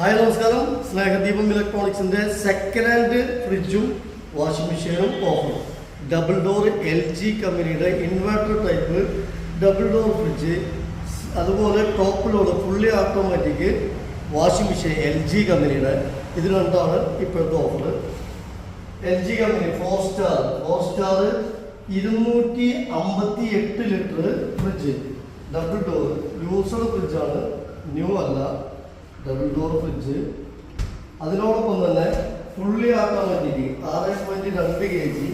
Hi നമസ്കാരം. സ്നേഹദീപം ഇലക്ട്രോണിക്സിന്റെ second hand ഫ്രിഡ്ജും വാഷിംഗ് മെഷീനും offer double door L G കമ്പനിയുടെ inverter type double door fridge അതുപോലെ top load fully automatic washing machine L G കമ്പനിയുടെ ഇത് രണ്ടാണ് ഇപ്പോഴത്തെ offer L G company four star four star ഇരുന്നൂറ്റി അമ്പത്തി എട്ട് ലിറ്റർ ഫ്രിഡ്ജ് ഡബിൾ ഡോർ ലൂസഡ് ഫ്രിഡ്ജാണ് ന്യൂ അല്ല. ഡബിൾ ഡോർ ഫ്രിഡ്ജ് അതിനോടൊപ്പം തന്നെ ഫുള്ളി ആക്കാൻ വേണ്ടിയിട്ട് ആറ് പോയിന്റ് രണ്ട് കെ ജി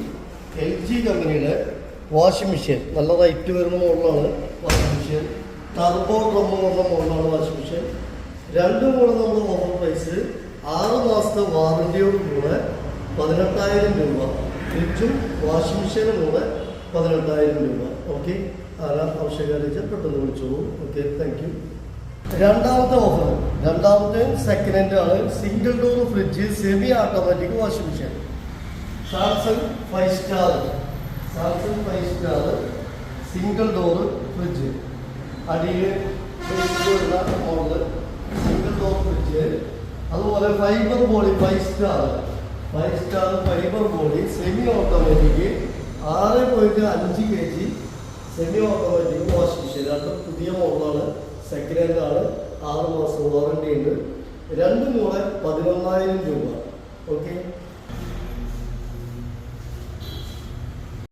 എൽ ജി കമ്പനിയുടെ വാഷിംഗ് മെഷീൻ നല്ല റേറ്റ് വരുന്ന മോഡലാണ് വാഷിംഗ് മെഷീൻ ടർബോ ഡ്രം വരുന്ന മോഡലാണ് വാഷിംഗ് മെഷീൻ രണ്ട് കൂടെ നമ്മൾ ഓഫർ പ്രൈസ് ആറ് മാസത്തെ വാറണ്ടിയോട് കൂടെ പതിനെട്ടായിരം രൂപ. ഫ്രിഡ്ജും വാഷിംഗ് മെഷീനും കൂടെ പതിനെട്ടായിരം രൂപ. ഓക്കെ ആരാ ആവശ്യക്കാരെ പെട്ടെന്ന് വിളിച്ചോളൂ. ഓക്കെ താങ്ക് യു രണ്ടാമത്തെ ഓഫർ രണ്ടാമത്തെ സെക്കൻഡ് ഹാൻഡ് ആണ് single door fridge semi automatic washing machine Samsung five star Samsung five star single door fridge അടിയിൽ വരുന്ന മോഡൽ സിംഗിൾ ഡോർ ഫ്രിഡ്ജ് അതുപോലെ fibre body five star five star fibre body semi automatic ആറ് point അഞ്ച് K G semi automatic washing machine അത് പുതിയ മോഡലാണ് second hand ആണ്. ആറ് വാറണ്ടി ഉണ്ട് രണ്ട് കൂടെ പതിനൊന്നായിരം രൂപ. ഓക്കെ